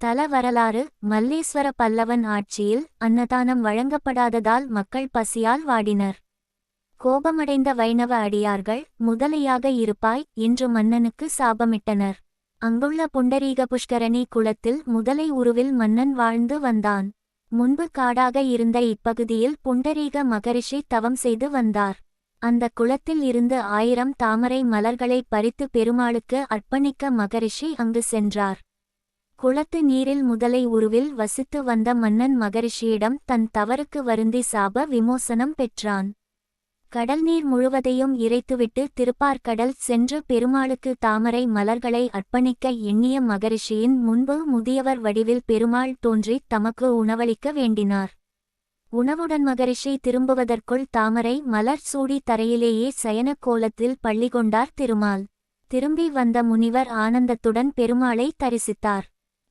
தல வரலாறு மல்லேஸ்வர பல்லவன் ஆட்சியில் அன்னதானம் வழங்கப்படாததால் மக்கள் பசியால் வாடினர். கோபமடைந்த வைணவ அடியார்கள் முதலையாக இருப்பாய் என்று மன்னனுக்கு சாபமிட்டனர். அங்குள்ள புண்டரீக புஷ்கரணி குளத்தில் முதலை உருவில் மன்னன் வாழ்ந்து வந்தான். முன்பு காடாக இருந்த இப்பகுதியில் புண்டரீக மகரிஷி தவம் செய்து வந்தார். அந்த குளத்தில் இருந்து ஆயிரம் தாமரை மலர்களை பறித்து பெருமாளுக்கு அர்ப்பணிக்க மகரிஷி அங்கு சென்றார். குளத்து நீரில் முதலை உருவில் வசித்து வந்த மன்னன் மகரிஷியிடம் தன் தவறுக்கு வருந்தி சாப விமோசனம் பெற்றான். கடல் நீர் முழுவதையும் இறைத்துவிட்டு திருப்பார்கடல் சென்று பெருமாளுக்கு தாமரை மலர்களை அர்ப்பணிக்க எண்ணிய மகரிஷியின் முன்பு முதியவர் வடிவில் பெருமாள் தோன்றி தமக்கு உணவளிக்க வேண்டினார். உணவுடன் மகரிஷி திரும்புவதற்குள் தாமரை மலர் சூடி தரையிலேயே சயன கோலத்தில் பள்ளி கொண்டார் திருமால். திரும்பி வந்த முனிவர் ஆனந்தத்துடன் பெருமாளை தரிசித்தார்.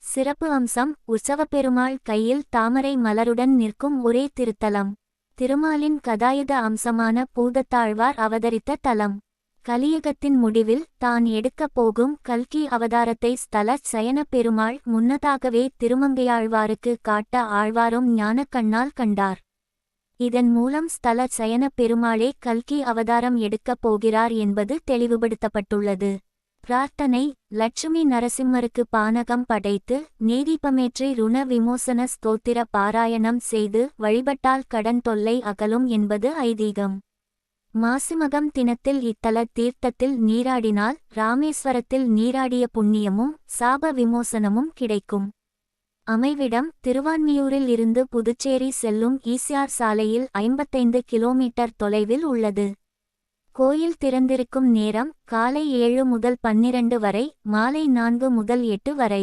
சிறப்பு அம்சம் உற்சவப்பெருமாள் கையில் தாமரை மலருடன் நிற்கும் ஒரே திருத்தலம். திருமாலின் கதாயுத அம்சமான பூதத்தாழ்வார் அவதரித்த தலம். கலியுகத்தின் முடிவில் தான் எடுக்கப் போகும் கல்கி அவதாரத்தை ஸ்தல சயன பெருமாள் முன்னதாகவே திருமங்கையாழ்வாருக்கு காட்ட ஆழ்வாரும் ஞானக்கண்ணால் கண்டார். இதன் மூலம் ஸ்தல சயன பெருமாளே கல்கி அவதாரம் எடுக்கப் போகிறார் என்பது தெளிவுபடுத்தப்பட்டுள்ளது. பிரார்த்தனை லட்சுமி நரசிம்மருக்கு பானகம் படைத்து நீதிபமேற்றி ருண விமோசன ஸ்தோத்திர பாராயணம் செய்து வழிபட்டால் கடன் தொல்லை அகலும் என்பது ஐதீகம். மாசிமகம் தினத்தில் இத்தல தீர்த்தத்தில் நீராடினால் ராமேஸ்வரத்தில் நீராடிய புண்ணியமும் சாப விமோசனமும் கிடைக்கும். அமைவிடம் திருவான்மியூரில் இருந்து புதுச்சேரி செல்லும் ஈசிஆர் சாலையில் ஐம்பத்தைந்து கிலோமீட்டர் தொலைவில் உள்ளது. கோயில் திறந்திருக்கும் நேரம் காலை ஏழு முதல் பன்னிரண்டு வரை மாலை நான்கு முதல் எட்டு வரை.